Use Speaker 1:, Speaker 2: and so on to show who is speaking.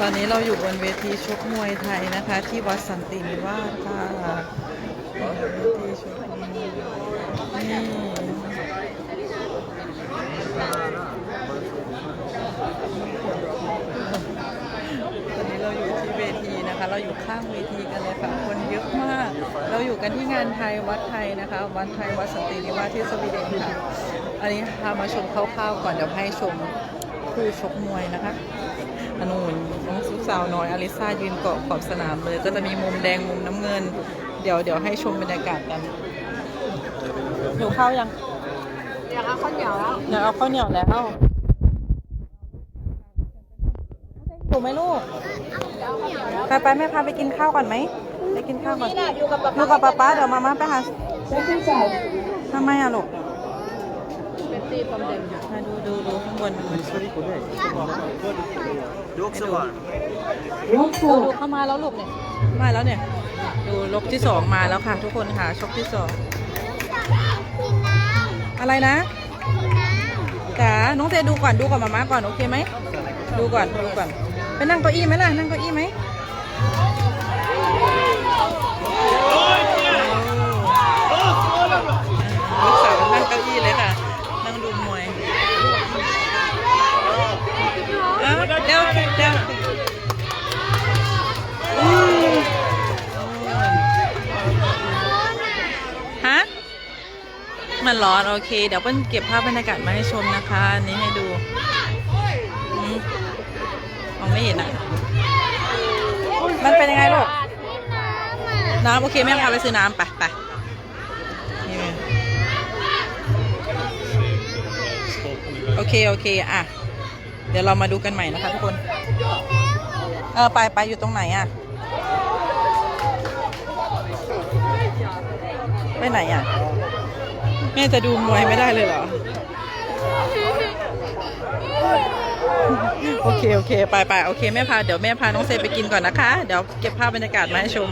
Speaker 1: ตอนนี้เราอยู่บนเวทีชกมวยไทยนะคะ ที่วัดสันตินิวาสค่ะเวทีชกมวยนี่ตอนนี้เราอยู่ที่เวทีนะคะ เราอยู่ข้างเวทีกันเลยค่ะ คนเยอะมาก เราอยู่กันที่งานไทยวัดไทยนะคะ วัดไทยวัดสันตินิวาสที่สวีเดนค่ะ อันนี้พามาชมคร่าวๆก่อนเดี๋ยวให้ชมคู่ชกมวยนะคะอนูน สุกสาวน้อยอลิซายืนเกาะขอบสนามเลย ก็จะมีมุมแดงมุมน้ำเงิน เดี๋ยวเดี๋ยวให้ชมบรรยากาศกันหิวข้าวยัง
Speaker 2: อยากเอาข้าวเหนียวแล้ว
Speaker 1: อยากเอาข้าวเหนียวแล้วถูกไหมลูกไปไปแม่พาไปกินข้าวก่อนไหมไปกินข้าวก่อน
Speaker 2: นี่แหละอยู่กับป๊า
Speaker 1: อยู่กับป๊าป๊าเดี๋ยวมาม่าไปหาทำไมอะลูก
Speaker 2: เป็นตีความเด่นค่ะ
Speaker 1: มาดูดูดูข้างบน
Speaker 3: Du också barn?
Speaker 1: ดูกเข้ามาแล้วลูกเนี่ยมาแล้วเนี่ย ดูลกที่สองมาแล้วค่ะ ทุกคนค่ะชกที่สองอะไรนะจ๋าน้องเจดูก่อนดูก่อนมาม่าก่อนโอเคไหมดูก่อนดูก่อนไปนั่งเก้าอี้ไหมล่ะนั่งเก้าอี้ไหม มันร้อนโอเค เดี๋ยวเปิ้ลเก็บภาพบรรยากาศมาให้ชมนะคะอันนี้ให้ดูมองไม่เห็นอะ มันเป็นยังไงลูก น้ำโอเคแม่พาไปซื้อน้ำไปไปโอเค โอเค อะ เดี๋ยวเรามาดูกันใหม่นะคะทุกคน เออ ไปไปอยู่ตรงไหนอะ ไปไหนอะ แม่จะดูมวยไม่ได้เลยเหรอ โอเค โอเค ไปไปโอเค แม่พา เดี๋ยวแม่พาน้องเซไปกินก่อนนะคะ เดี๋ยวเก็บภาพบรรยากาศมาให้ชม